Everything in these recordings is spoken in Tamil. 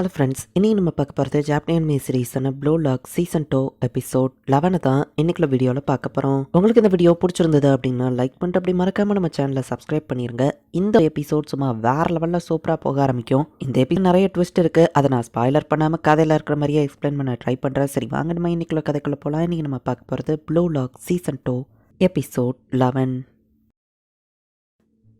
ஹலோ ஃப்ரெண்ட்ஸ் இன்னைக்கு நம்ம பார்க்க போகிறது ஜாப்பனியன் மீ சீரீஸான Blue Lock season two episode லெவனை தான் இன்னைக்குள்ள வீடியோவில் பார்க்க போகிறோம் உங்களுக்கு இந்த வீடியோ பிடிச்சிருந்தது அப்படின்னா லைக் பண்ணிட்டு அப்படி மறக்காமல் நம்ம சேனலை சப்ஸ்கிரைப் பண்ணிடுங்க இந்த எபிசோட் சும்மா வேற லெவலில் சூப்பராக போக ஆரம்பிக்கும். இந்த எபிசோட் நிறைய ட்விஸ்ட் இருக்குது அதை நான் ஸ்பாய்லர் பண்ணாமல் கதையில் இருக்கிற மாதிரியே எக்ஸ்பிளைன் பண்ண ட்ரை பண்ணுறேன் சரி வாங்க நம்ம இன்றைக்குள்ள கதைக்குள்ளே போகலாம் இன்றைக்கி நம்ம பார்க்க போகிறது Blue Lock season two episode eleven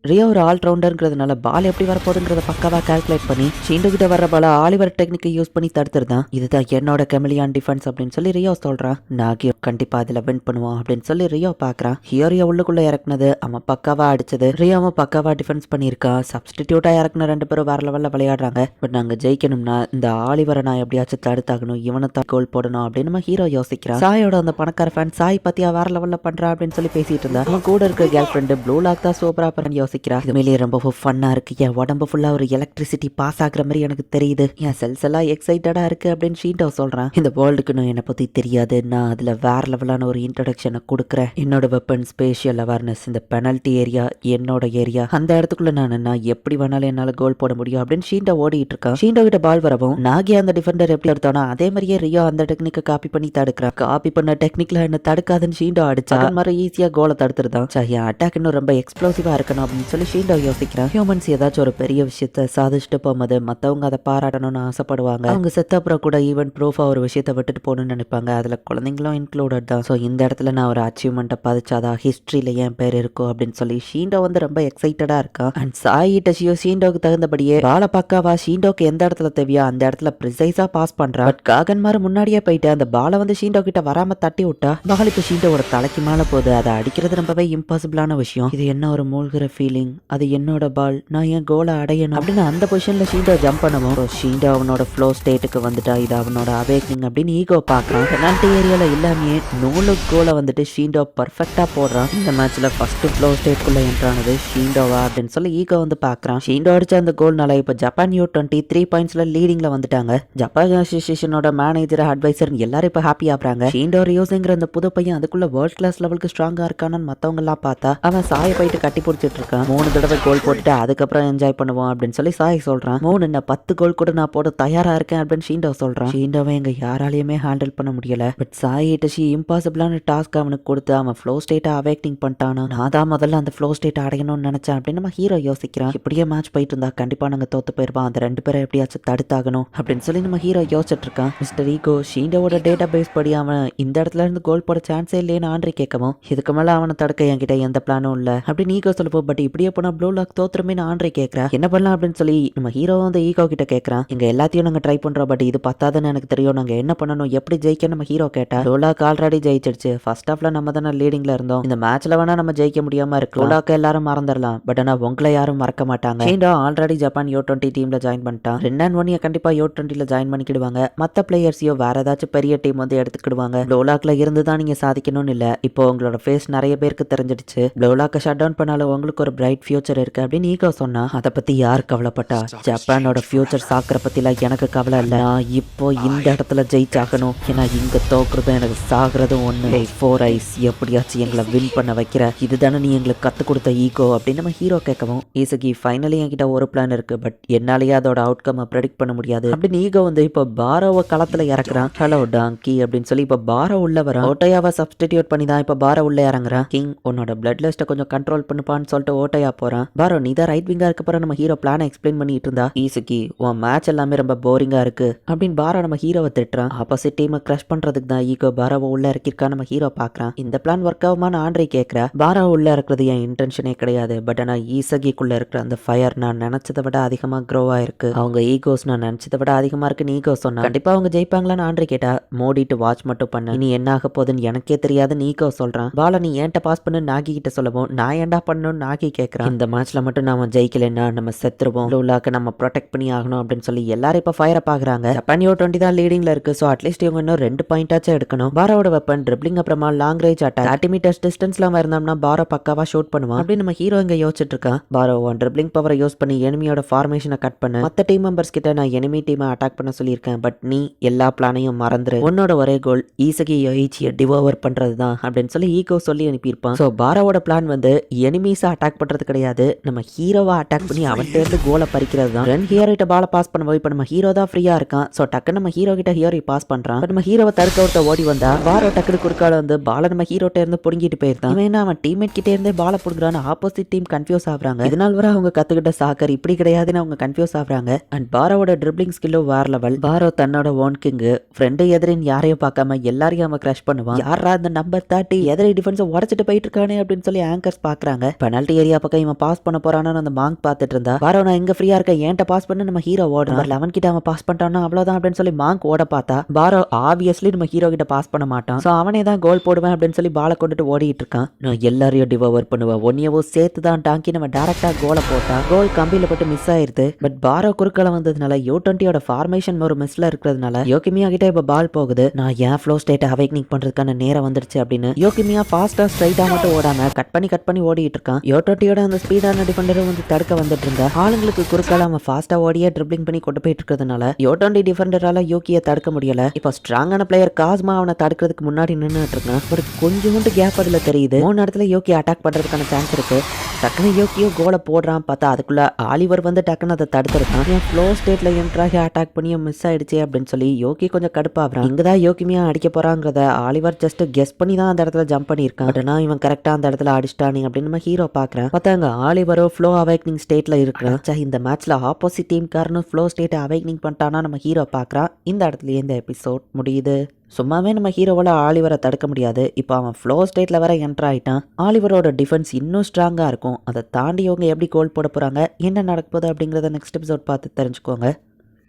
Reo ஒரு ஆல்ரவுண்டர்ங்கிறதுனால பால் எப்படி வரப்போகுதுங்கிறத பக்காவாக கால்குலேட் பண்ணி ஷீண்டு கிட்ட வர்ற பால ஆலிவர் டெக்னிக்கை யூஸ் பண்ணி தடுத்துருதான். இதுதான் என்னோட கெமிலியான் டிஃபென்ஸ் அப்படின்னு சொல்லி ரியோ சொல்கிறான் நாகியோ கண்டிப்பாக அதில் வின் பண்ணுவான் அப்படின்னு சொல்லி ரியோ பார்க்குறான் ஹியோரியோ உள்ளுக்குள்ளே இறக்குனது அவன் பக்காவாக அடிச்சது. ரியோவும் பக்காவாக டிஃபென்ஸ் பண்ணியிருக்கான் சப்ஸ்டிடியூட்டாக இறக்குன ரெண்டு பேரும் வேற லெவலில் விளையாடுறாங்க. பட் நாங்கள் ஜெயிக்கணும்னா இந்த ஆலிவரை நான் எப்படியாச்சும் தடுத்தாகணும் இவனை தான் கோல் போடணும் அப்படின்னு நம்ம ஹீரோ யோசிக்கிறான் சாயோட அந்த பணக்கார ஃபேன் சாய் பத்தியா வேற லெவலில் பண்ணுறான் அப்படின்னு சொல்லி பேசிட்டு இருந்தா. அவன் கூட இருக்க கேர்ள் ஃப்ரெண்டு ப்ளூ லாக் தான் சூப்பராக பண்ணி யோசிக்கிறா இது மேலேயே ரொம்ப ஃபன்னாக இருக்கு. என் உடம்பு ஃபுல்லாக ஒரு எலக்ட்ரிசிட்டி பாஸ் ஆகுற மாதிரி எனக்கு தெரியுது. என் செல்ஸ் எல்லாம் எக்ஸைட்டடாக இருக்கு அப்படின்னு ஷீண்டோ சொல்கிறான் இந்த வேர்ல்டுக்கு நான் என்னை பற்றி தெரியாது. நான் அதில் வேற லெவலான ஒரு இன்ட்ரடக்ஷனை கொடுக்குறேன். என்னோட வெப்பன் ஸ்பேஷியல் அவேர்னஸ் இந்த பெனல்ட்டி ஏரியா என்னோட ஏரியா அந்த இடத்துக்குள்ள நான் நான் எப்படி வேணாலும் என்னால் கோல் போட முடியும் அப்படின்னு ஷீண்டோ ஓடிட்டு இருக்கான். ஷீண்டோ கிட்ட பால் வரவும் நாகி அந்த டிஃபெண்டர் எப்படி எடுத்தானோ அதே மாதிரியே ரியோ அந்த டெக்னிக்கை காப்பி பண்ணி தடுக்கிறான். காப்பி பண்ண டெக்னிக்ல என்ன தடுக்காதுன்னு ஷீண்டோ அடிச்சா மாதிரி ஈஸியாக கோலை தடுத்துருதான். சரி என் அட்டாக் இன்னும் ரொம்ப எக்ஸ்ப்ளோசிவாக இருக்கணும். அப்படின்னு சொல்லி ஷீண்டோ யோசிக்கிறான். ஹியூமன்ஸ் ஏதாச்சும் ஒரு பெரிய விஷயத்த சாதிச்சுட்டு போகும்போது மற்றவங்க அதை பாராட்டணும்னு ஆசைப்படுவாங்க. அவங்க செத்த அப்புறம் கூட ஈவன் ப்ரூஃபாக ஒரு விஷயத்தை விட்டுட்டு போகணும்னு நினைப்பாங்க. அதுல குழந்தைங்களும் இன்க்ளூடட் தான். ஸோ இந்த இடத்துல நான் ஒரு அச்சீவ்மெண்ட்டை பதிச்சாதான் ஹிஸ்ட்ரியில் ஏன் பேர் இருக்கும் அப்படின்னு சொல்லி ஷீண்டோ வந்து ரொம்ப எக்ஸைட்டடா இருக்கான். அண்ட் சாயி டஷியோ ஷீண்டோக்கு தகுந்தபடியே வாழை பக்காவா ஷீண்டோக்கு எந்த இடத்துல தேவையோ அந்த இடத்துல ப்ரிசைஸாக பாஸ் பண்ணுறான் பட் காகன்மார் முன்னாடியே போயிட்டு அந்த பாலை வந்து ஷீண்டோ கிட்ட வராம தட்டி விட்டா மகளுக்கு ஷீண்டோவோட ஷீண்டோட தலைக்கு மேலே போகுது. அதை அடிக்கிறது ரொம்பவே இம்பாசிபிளான விஷயம். இது என்ன ஒரு மூழ்கிற ஃபீலிங் அது என்னோட பால் நான் என் கோலை அடையணும்? அப்படின்னு அந்த பொசிஷனில் ஷீண்டோ ஜம்ப் பண்ணவும் so ஷீண்டோ அவனோட ஃப்ளோ ஸ்டேட்டுக்கு வந்துட்டா. இது அவனோட அவேக்னிங் அப்படின்னு ஈகோ பார்க்குறான். பெனால்ட்டி ஏரியால இல்லாமையே நூலு கோலை வந்துட்டு ஷீண்டோ பர்ஃபெக்டாக போடுறான். இந்த மேட்ச்ல ஃபர்ஸ்ட் ஃப்ளோ ஸ்டேட்குள்ள என்ட்ரானது ஷீண்டோவா அப்படின்னு சொல்லி ஈகோ வந்து பார்க்கறான். ஷீண்டோ அடிச்ச அந்த கோல்னால இப்போ ஜப்பான் யூ டுவெண்ட்டி த்ரீ பாயிண்ட்ஸ்ல லீடிங்ல வந்துட்டாங்க. ஜப்பான் அசோசியேஷனோட மேனேஜர் அட்வைசர் எல்லாரும் இப்போ ஹாப்பி ஆகுறாங்க. ஷீண்டோ ரியோஸுங்கிற அந்த புது பையன் அதுக்குள்ள வேர்ல்ட் கிளாஸ் லெவலுக்கு ஸ்ட்ராங்காக இருக்கானு மத்தவங்க எல்லாம் பார்த்தா அவன் சாய போயிட்டு கட்டி பிடிச்சிட்டு இருக்கான். மூணு தடவை கோல் போட்டுட்டு அதுக்கப்புறம் என்ஜாய் பண்ணுவோம் அப்படின்னு சொல்லி சாய் சொல்கிறான் மூணு என்ன பத்து கோல் கூட நான் போட தயாராக இருக்கேன் அப்படின்னு ஷீண்டோ சொல்கிறான் ஷீண்டோவை எங்கள் யாராலையுமே ஹேண்டில் பண்ண முடியல. பட் சாய் டஷி இம்பாசிபிளான டாஸ்க் அவனுக்கு கொடுத்து அவன் ஃப்ளோ ஸ்டேட்டை அவேக்டிங் பண்ணிட்டானா. நான் தான் முதல்ல அந்த ஃப்ளோ ஸ்டேட் அடையணும்னு நினச்சேன் அப்படின்னு நம்ம ஹீரோ யோசிக்கிறான். இப்படியே மேட்ச் போயிட்டு இருந்தா கண்டிப்பாக நாங்கள் தோத்து போயிருப்போம் அந்த ரெண்டு பேரை எப்படியாச்சும் தடுத்தாகணும் அப்படின்னு சொல்லி நம்ம ஹீரோ யோசிச்சுட்டு இருக்கான். மிஸ்டர் ஈகோ ஷீண்டோவோட டேட்டா பேஸ் படி அவன் இந்த இடத்துல இருந்து கோல் போட சான்ஸே இல்லைன்னு ஆண்ட்ரி கேட்கவும் இதுக்கு மேலே அவனை தடுக்க என்கிட்ட எந்த பிளானும் இல்லை அப்படின்னு ஈகோ சொல்லப்போ பட் இப்படியே போனா ப்ளூ லாக் தோத்துருமே ஆண்ட்ரே கேட்கறா என்ன பண்ணலாம் அப்படின்னு சொல்லி நம்ம ஹீரோ வந்து ஈகோ கிட்ட கேட்கறான் எங்க எல்லாத்தையும் நாங்க ட்ரை பண்றோம் பட் இது பத்தாதுன்னு எனக்கு தெரியும். நாங்க என்ன பண்ணணும் எப்படி ஜெயிக்க நம்ம ஹீரோ கேட்டா லோலாக் ஆல்ரெடி ஜெயிச்சிடுச்சு ஃபர்ஸ்ட் ஹாஃப்ல நம்ம தானே லீடிங்ல இருந்தோம். இந்த மேட்ச்ல வேணா நம்ம ஜெயிக்க முடியாம இருக்கு லோலாக்க எல்லாரும் மறந்துடலாம் பட் ஆனா உங்களை யாரும் மறக்க மாட்டாங்க. Hero already Japan U twenty டீம்ல ஜாயின் பண்ணிட்டான். ரெண்டு அண்ட் ஒன்னிய கண்டிப்பா யோ டுவெண்ட்டில ஜாயின் பண்ணிக்கிடுவாங்க. மத்த பிளேயர்ஸையோ வேற ஏதாச்சும் பெரிய டீம் வந்து எடுத்துக்கிடுவாங்க. லோலாக்ல இருந்து தான் நீங்க சாதிக்கணும்னு இல்ல. இப்போ உங்களோட ஃபேஸ் நிறைய பேருக்கு தெரிஞ்சிடுச்சு. லோலாக்க ஷட் டவுன் பண்ணாலும் உங்களுக்கு ஒரு பிரைட் ஃபியூச்சர் இருக்கு அப்படின்னு ஈகோ சொன்னா அதை பத்தி யார் கவலைப்பட்டா? ஜப்பானோட ஃபியூச்சர் சாக்கிற பத்திலாம் எனக்கு கவலை இல்ல. நான் இப்போ இந்த இடத்துல ஜெயிச்சாகணும். ஏன்னா இங்க தோக்குறதும் எனக்கு சாகுறதும் ஒண்ணு. ஃபோர் ஐஸ் எப்படியாச்சும் எங்களை வின் பண்ண வைக்கிற? இதுதானே நீ எங்களுக்கு கத்து கொடுத்த ஈகோ அப்படின்னு நம்ம ஹீரோ கேட்கவும் ஈசகி ஃபைனலி என்கிட்ட ஒரு பிளான் இருக்கு பட் என்னாலேயே அதோட அவுட்கம் ப்ரெடிக்ட் பண்ண முடியாது. அப்படின்னு ஈகோ வந்து இப்போ பாரோவை களத்துல இறக்குறான். ஹலோ டாங்கி அப்படின்னு சொல்லி இப்போ பாரோ உள்ள வரான். ஓட்டையாவை சப்ஸ்டிடியூட் பண்ணி தான் இப்போ பாரோ உள்ள இறங்குறான். கிங் உன்னோட பிளட் லிஸ்ட்டை கொஞ்சம் கண்ட்ரோல் பண்ணுப்பான்னு சொல்லிட்டு கோட்டையா போறான். பாரோ நீ தான் ரைட் விங்கா இருக்க போற நம்ம ஹீரோ பிளான எக்ஸ்பிளைன் பண்ணிட்டு இருந்தா? ஈசுகி உன் மேட்ச் எல்லாமே ரொம்ப போரிங்கா இருக்கு. அப்படின்னு பாரோ நம்ம ஹீரோவை திட்டுறான். ஆப்போசிட் டீமை கிரஷ் பண்றதுக்கு தான் ஈகோ பாரோ உள்ள இறக்கிருக்கா நம்ம ஹீரோ பாக்குறான் இந்த பிளான் ஒர்க் ஆகுமான்னு ஆண்ட்ரை கேட்கற பாரோ உள்ள இருக்கிறது என் இன்டென்ஷனே கிடையாது. பட் ஆனா ஈசகிக்குள்ள இருக்கிற அந்த ஃபயர் நான் நினைச்சதை விட அதிகமா க்ரோ ஆயிருக்கு. அவங்க ஈகோஸ் நான் நினைச்சதை விட அதிகமா இருக்குன்னு ஈகோ சொன்னா. கண்டிப்பா அவங்க ஜெயிப்பாங்களான்னு ஆண்ட்ரை கேட்டா? மோடிட்டு வாட்ச் மட்டும் பண்ணு. இனி என்ன ஆக போகுதுன்னு எனக்கே தெரியாதுன்னு ஈகோ சொல்றான். பாலா நீ ஏன்ட்ட பாஸ் பண்ணு நாகி கிட்ட சொல்லவும் நான் ஏன்டா பண்ணணும்னு நாகி கேட்குறான் இந்த மேட்ச்ல மட்டும் நாம ஜெயிக்கலைன்னா நம்ம செத்துருவோம். லூலாக்கு நம்ம ப்ரொடெக்ட் பண்ணி ஆகணும் அப்படின்னு சொல்லி எல்லாரும் இப்போ ஃபயர் பார்க்குறாங்க ஜப்பான் யோ டுவெண்ட்டி தான் லீடிங்ல இருக்கு. ஸோ அட்லீஸ்ட் இவங்க இன்னும் ரெண்டு பாயிண்டாச்சும் எடுக்கணும். பாரோட வெப்பன் ட்ரிப்ளிங் அப்புறமா long range attack thirty metres டிஸ்டன்ஸ்ல அவன் இருந்தோம்னா பாரோ பக்காவா ஷூட் பண்ணுவான். அப்படின்னு நம்ம ஹீரோ இங்கே யோசிச்சுட்டு இருக்கான். பாரோ ஒன் ட்ரிப்ளிங் பவரை யூஸ் பண்ணி எனிமியோட ஃபார்மேஷனை கட் பண்ண. மற்ற டீம் மெம்பர்ஸ் கிட்ட நான் எனிமி டீமை அட்டாக் பண்ண சொல்லியிருக்கேன். பட் நீ எல்லா பிளானையும் மறந்துரு. உன்னோட ஒரே கோல் ஈசகி யோயிச்சியை டிவோவர் பண்ணுறது தான் அப்படின்னு சொல்லி ஈகோ சொல்லி அனுப்பியிருப்பான். ஸோ பாரோட பிளான் வந்து எனிமீஸை அட்டாக் பண்ணுறது கிடையாது. நம்ம ஹீரோவை அட்டாக் பண்ணி அவன்கிட்ட இருந்து கோலை பறிக்கிறது தான். ரன் ஹீரோ கிட்ட பால பாஸ் பண்ணும்போது இப்போ நம்ம ஹீரோ தான் ஃப்ரீயா இருக்கான். ஸோ டக்கு நம்ம ஹீரோ கிட்ட ஹீரோ பாஸ் பண்றான். நம்ம ஹீரோவை தடுக்க ஒருத்த ஓடி வந்தா பாரோ டக்குனு குறுக்கால வந்து பால நம்ம ஹீரோட்ட இருந்து புடுங்கிட்டு போயிருந்தான். ஏன்னா அவன் டீம்மேட் கிட்டே இருந்தே பால பிடுங்குறான்னு ஆப்போசிட் டீம் கன்ஃபியூஸ் ஆகுறாங்க. இதனால் வரை அவங்க கத்துக்கிட்ட சாக்கர் இப்படி கிடையாதுன்னு அவங்க கன்ஃபியூஸ் ஆகுறாங்க. அண்ட் பாரோட ட்ரிப்ளிங் ஸ்கில்லும் வேற லெவல் பாரோ தன்னோட ஓன் கிங்கு ஃப்ரெண்டு எதிரின் யாரையும் பார்க்காம எல்லாரையும் அவன் கிரஷ் பண்ணுவான். யாரா அந்த நம்பர் தேர்ட்டி எதிரி டிஃபென்ஸை உடச்சிட்டு போயிட்டு இருக்கானே அப்படின்னு சொல்லி ஆங்கர்ஸ் பாக்குறாங்க. பெனால்டி ஏரியா பக்கம் இவன் பாஸ் பண்ண போறானு அந்த மாங்க் பார்த்துட்டு இருந்தா பாரோ நான் எங்க ஃப்ரீயா இருக்க ஏன்ட்ட பாஸ் பண்ண நம்ம ஹீரோ ஓடுறான் லெவன் கிட்ட அவன் பாஸ் பண்ணிட்டான்னா அவ்வளவுதான் அப்படின்னு சொல்லி மாங்க் ஓட பார்த்தா பாரோ ஆப்வியஸ்லி நம்ம ஹீரோ கிட்ட பாஸ் பண்ண மாட்டான். ஸோ அவனே தான் கோல் போடுவேன் அப்படின்னு சொல்லி பாலை கொண்டுட்டு ஓடிட்டு இருக்கான். நான் எல்லாரையும் டிவோவர் பண்ணுவேன். ஒன்னியவோ சேர்த்து தான் டாங்கி நம்ம டேரக்டா கோலை போட்டா கோல் கம்பியில போட்டு மிஸ் ஆயிருது. பட் பாரோ குறுக்கல வந்ததுனால யூ டுவெண்ட்டியோட ஃபார்மேஷன் ஒரு மிஸ்ல இருக்கிறதுனால யோகிமியா கிட்ட இப்ப பால் போகுது. நான் ஏன் ஃப்ளோ ஸ்டேட் அவைக்னிங் பண்றதுக்கான நேரம் வந்துருச்சு அப்படின்னு யோகிமியா ஃபாஸ்டா ஸ்ட்ரைட்டா மட்டும் ஓடாம கட் பண்ணி கட் பண்ணி ஓடிட்டு இருக்கான். யோ டுவெண்ட்டியோட அந்த ஸ்பீடான டிஃபெண்டரும் வந்து தடுக்க வந்துட்டு இருந்தா ஆளுங்களுக்கு குறுக்கால அவன் ஃபாஸ்டா ஓடியே ட்ரிப்ளிங் பண்ணி கொண்டு போயிட்டு இருக்கிறதுனால யோ டிஃபெண்டரால யோகியை தடுக்க முடியல. இப்போ ஸ்ட்ராங்கான பிளேயர் காஸ்மா அவனை தடுக்கிறதுக்கு முன்னாடி நின்றுட்டு இருக்கான் ஒரு கொஞ்சோண்டு கேப் அதுல தெரியுது. மூணு இடத்துல யோகி அட்டாக் பண்றதுக்கான சான்ஸ் இருக்கு. டக்குனு யோக்கியோ கோலை போடுறான். பார்த்தா அதுக்குள்ளே ஆலிவர் வந்து டக்குன்னு அதை தடுத்துருக்கான். என் ஃப்ளோ ஸ்டேட்ல என்ட்ராகி அட்டாக் பண்ணி மிஸ் ஆயிடுச்சு அப்படின்னு சொல்லி யோகி கொஞ்சம் கடுப்பாகிறான். இங்கதான் யோகிமியா அடிக்க போகிறாங்கிறத ஆலிவர் ஜஸ்ட் கெஸ் பண்ணி தான் அந்த இடத்துல ஜம்ப் பண்ணியிருக்கான். பட் இவன் கரெக்டாக அந்த இடத்துல அடிச்சிட்டானே அப்படின்னு நம்ம ஹீரோ பாக்குறேன் பார்த்தாங்க ஆலிவரோ ஃப்ளோ அவைக்னிங் ஸ்டேட்ல இருக்கிறான். சார் இந்த மேட்ச்ல ஆப்போசிட் டீம்காரனும் ஃப்ளோ ஸ்டேட் அவைக்னிங் பண்ணிட்டானா நம்ம ஹீரோ பார்க்குறான். இந்த இடத்துல இந்த எபிசோட் முடியுது. சும்மாவே நம்ம ஹீரோவால் ஆலிவரை தடுக்க முடியாது. இப்போ அவன் ஃப்ளோ ஸ்டேட்டில் வர என்டர் ஆகிட்டான் ஆலிவரோட டிஃபென்ஸ் இன்னும் ஸ்ட்ராங்காக இருக்கும். அதை தாண்டி இவங்க எப்படி கோல் போட போகிறாங்க என்ன நடக்க போகுது அப்படிங்கிறத நெக்ஸ்ட் எபிசோட் பார்த்து தெரிஞ்சுக்கோங்க.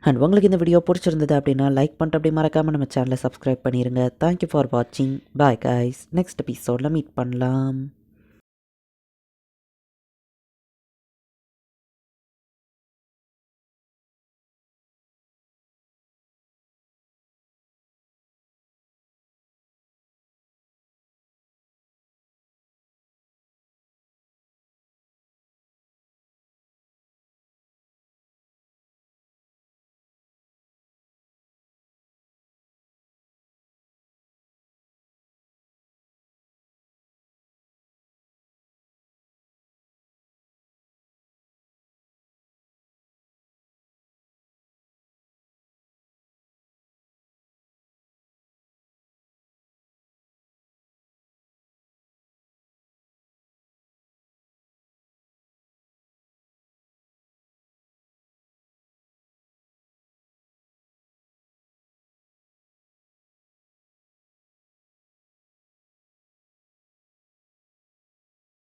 அண்ட் உங்களுக்கு இந்த வீடியோ பிடிச்சிருந்தது அப்படின்னா லைக் பண்ணிட்டு அப்படி மறக்காமல் நம்ம சேனலை சப்ஸ்கிரைப் பண்ணிடுங்க தேங்க்யூ ஃபார் வாட்சிங் பாய் கைஸ் நெக்ஸ்ட் எபிசோடில் மீட் பண்ணலாம்.